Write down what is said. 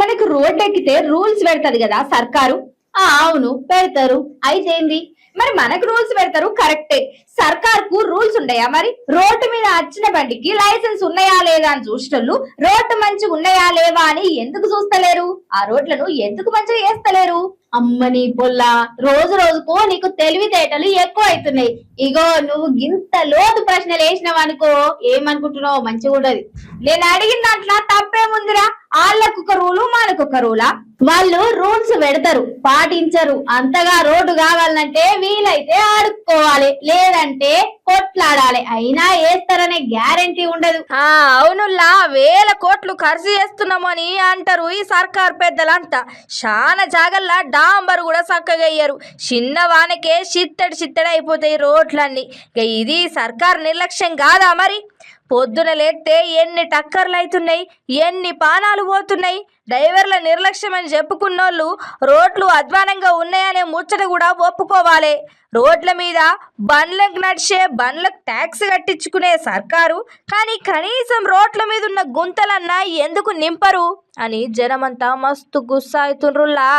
మనకు రోడ్ ఎక్కితే రూల్స్ పెడతది కదా సర్కారు? ఆ అవును పెడతారు. అయితే ఏంది మరి మనకు రూల్స్ పెడతారు కరెక్టే. సర్కార్కు రూల్స్ ఉన్నాయా మరి? రోడ్డు మీద వచ్చిన బండికి లైసెన్స్ ఉన్నాయా లేదా అని చూసేటోళ్ళు రోడ్డు మంచిగా ఉన్నాయా లేవా అని ఎందుకు చూస్తలేరు? ఆ రోడ్లను ఎందుకు మంచిగా చేస్తలేరు అమ్మని పొల్ల రోజు రోజుకు నీకు తెలివితేటలు ఎక్కువ అవుతున్నాయి ఇగో నువ్వు గింత లోతు ప్రశ్నలు వేసినావు అనుకో ఏమనుకుంటున్నావు మంచిగా ఉండదు. నేను అడిగిన దాంట్లో తప్పేం వాళ్ళకు ఒక రూలు మనకు ఒక రూలా వాళ్ళు రూల్స్ పెడతారు పాటించరు. అంతగా రోడ్డు కావాలంటే వీలైతే ఆడుకోవాలి లేదంటే కొట్లాడాలి. అయినా వేస్తారనే గ్యారెంటీ ఉండదు. అవునుల్లా వేల కోట్లు ఖర్చు చేస్తున్నామని అంటారు ఈ సర్కార్ పెద్దలంతా. చాలా జాగల్లా డాంబర్ కూడా చక్కగా అయ్యారు చిన్న వానకే చిత్తడి చిత్తడి అయిపోతాయి రోడ్లన్నీ. ఇది సర్కార్ నిర్లక్ష్యం కాదా మరి? పొద్దున లేస్తే ఎన్ని టక్కర్లు అవుతున్నాయి ఎన్ని పానాలు పోతున్నాయి. డ్రైవర్ల నిర్లక్ష్యం అని చెప్పుకున్నోళ్ళు రోడ్లు అధ్వానంగా ఉన్నాయనే ముచ్చట కూడా ఒప్పుకోవాలి. రోడ్ల మీద బండ్లకు నడిచే బండ్లకు ట్యాక్స్ కట్టించుకునే సర్కారు కానీ కనీసం రోడ్ల మీద ఉన్న గుంతలన్నా ఎందుకు నింపరు? అని జనమంతా మస్తు గుస్సా అవుతుండ్రుల్లా